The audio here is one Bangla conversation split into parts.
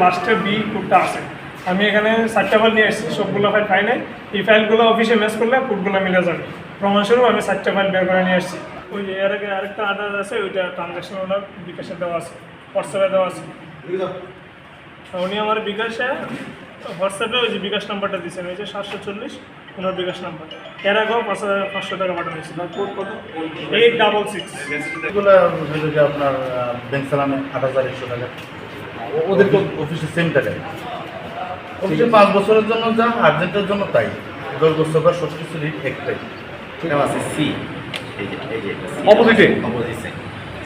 লাস্টের বি কোডটা আছে। আমি এখানে চারটা ফাইল নিয়ে এসেছি সবগুলো ফাইল পাই নাই এই ফাইলগুলো অফিসে ম্যাচ করলে কোডগুলো মিলে যাবে। প্রমাণস্বরূপ আমি চারটা ফাইল বের করে নিয়ে এসেছি। ওই এর আগে আরেকটা আদার আছে ওইটা ট্রানজাকশন ওনার বিকাশে দেওয়া আছে হোয়াটসঅ্যাপে দেওয়া আছে। উনি আমার বিকাশে হোয়াটসঅ্যাপে ওই যে বিকাশ নাম্বারটা দিয়েছেন ওই যে সাতশো চল্লিশ ওনার বিকাশ নাম্বার। এর আগেও পাঁচ হাজার পাঁচশো টাকা পাঠানো হয়েছিল। Eight double six. এগুলো হলো আপনার ব্যাংক সালামে আট হাজার একশো টাকা। ও- ওদের তো অফিসে সেম টাকায় অফিসে পাঁচ বছরের জন্য যা আর্জেন্টের জন্য তাই। বছর বা সব কিছু একটাই আছে সি? অপোজিটে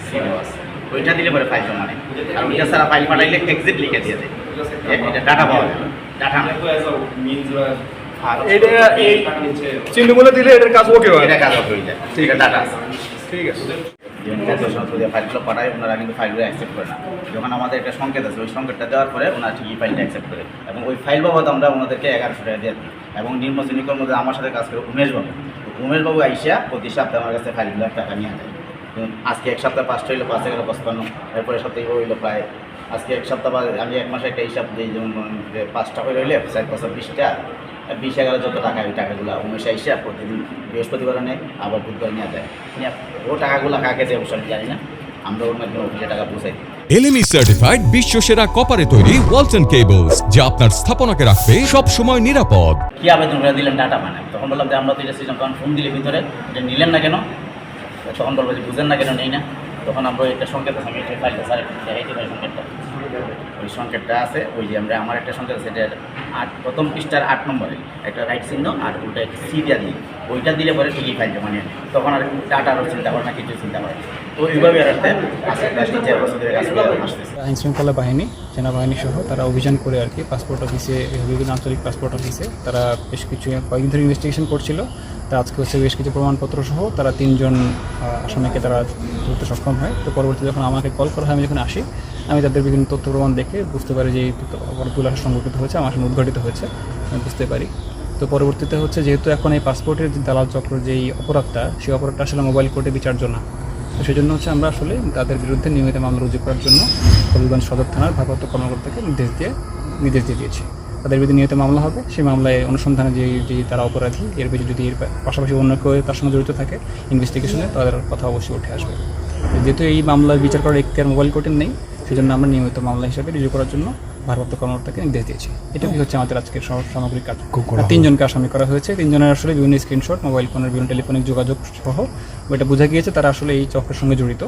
সি আছে। ওইটা দিলে পরে ফাইল জমা নেই। আর ওইটা ছাড়া ফাইল পাঠাইলে এক্সিট লিখে দিয়ে দেয়। এটা ডাটা পাওয়া যাবে। ডাটা আর এটা এই চিহ্নগুলো দিলে এটার কাজ ওকে হয়। এটা কাজ হয়ে যায়। ঠিক আছে। ডাটা ঠিক আছে। ফাইলগুলো পাঠায় ওনারা কিন্তু ফাইলগুলো অ্যাকসেপ্ট করে না। যখন আমাদের একটা সংকেত আছে, ওই সংকেতটা দেওয়ার পরে ওনারা ঠিকই ফাইলটা অ্যাকসেপ্ট করে। এবং ওই ফাইল বাবদ আমরা ওনাদেরকে এগারোশো টাকা দিয়ে দিই। এবং নিম্ন শ্রেণীকর মধ্যে আমার সাথে কাজ করে উমেশ উমেশবাবু আইসিয়া প্রতি সপ্তাহে আমার কাছে ফাইলগুলো টাকা নিয়ে যায়। আজকে এক সপ্তাহ পাঁচটা হইল পাঁচ এগারো পঁচপান্ন। এরপরে সপ্তাহে হইল প্রায় আজকে এক সপ্তাহ আমি এক মাসে একটা হিসাব দিই যেমন পাঁচটা হয়ে রইলে চার পাঁচশো বিশটা বিশ এগারো যত টাকা ওই টাকাগুলো উমেশ আইসা প্রতিদিন বৃহস্পতিবার নেয় আবার বুধবার নিয়ে যায়। ও টাকাগুলো কাকে দেয় অবশ্য আমি জানি না আমরা ওর মাধ্যমে অফিসে টাকা পৌঁছাই। এলএমই সার্টিফাইড বিশ্ব সেরা কপারে তৈরি ওয়ালটন কেবলস যা আপনার স্থাপনাকে রাখবে সব সময় নিরাপদ। কি আবেদন করে দিলেন ডাটা মানে? তখন বললাম যে আমরা তো এটা সিস্টেম তখন ফোন দিলে ভিতরে এটা নিলেন না কেন? তখন বলব যে বুঝেন না কেন, নেই না। তখন আমরা একটা সংকেত আছে আমি এটা ফাইলটা স্যার পারি সংকেতটা, ওই সংকেতটা আছে, ওই যে আমরা, আমার একটা সংকেত আছে, এটা আট, প্রথম পৃষ্ঠার আট নম্বরে। একটা রাইট চিহ্ন আর ওটা একটা সি দিয়া দিই। ওইটা দিলে পরে ঠিকই ফাইলটা মানে তখন আর ডাটারও চিন্তা করে না, কিছু চিন্তা করে তো এইভাবে আর আইন শৃঙ্খলা বাহিনী, সেনাবাহিনী সহ তারা অভিযান করে আর কি পাসপোর্ট অফিসে বিভিন্ন আঞ্চলিক পাসপোর্ট অফিসে তারা বেশ কিছু কয়েকদিন ধরে ইনভেস্টিগেশন করছিল। তা আজকে হচ্ছে বেশ কিছু প্রমাণপত্র সহ তারা তিনজন আসামিকে তারা ধরতে সক্ষম হয়। তো পরবর্তী যখন আমাকে কল করা হয়, আমি যখন আসি আমি তাদের বিভিন্ন তথ্য প্রমাণ দেখে বুঝতে পারি যে এই অপরাধগুলো সংঘটিত হয়েছে, আমার সামনে উদ্ঘাটিত হয়েছে, আমি বুঝতে পারি। তো পরবর্তীতে হচ্ছে যেহেতু এখন এই পাসপোর্টের যে দালাল চক্র, যেই অপরাধটা, সেই অপরাধটা আসলে মোবাইল কোর্টে বিচার্য না তো সেই জন্য হচ্ছে আমরা আসলে তাদের বিরুদ্ধে নিয়মিত মামলা রুজু করার জন্য হবিগঞ্জ সদর থানার ভারপ্রাপ্ত কর্মকর্তাকে নির্দেশ দিয়ে নির্দেশ দিয়ে দিয়েছি। তাদের বিরুদ্ধে নিয়মিত মামলা হবে, সেই মামলায় অনুসন্ধানে যে যে তারা অপরাধী, এর বিরুদ্ধে যদি এর পাশাপাশি অন্য কেউ তার সঙ্গে জড়িত থাকে ইনভেস্টিগেশনে তাদের কথা অবশ্যই উঠে আসবে। যেহেতু এই মামলার বিচার করার এখতিয়ার মোবাইল কোর্টের নেই সেই জন্য আমরা নিয়মিত মামলা হিসাবে রিজু করার জন্য ভারপ্রাপ্ত কর্মকর্তাকে নির্দেশ দিয়েছি। এটাই হচ্ছে আমাদের আজকের সামগ্রিক কাজ। তিনজনকে আসামি করা হয়েছে। তিনজনের আসলে বিভিন্ন স্ক্রিনশট মোবাইল ফোনের বিভিন্ন টেলিফোনিক যোগাযোগ সহ। এটা বোঝা গিয়েছে তারা আসলে এই চক্রের সঙ্গে জড়িত।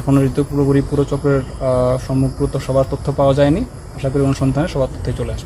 এখনও যেহেতু পুরোপুরি পুরো চক্রের সমগ্র তো সবার তথ্য পাওয়া যায়নি। আশা করি অনুসন্ধানে সবার তথ্যই চলে আসবে।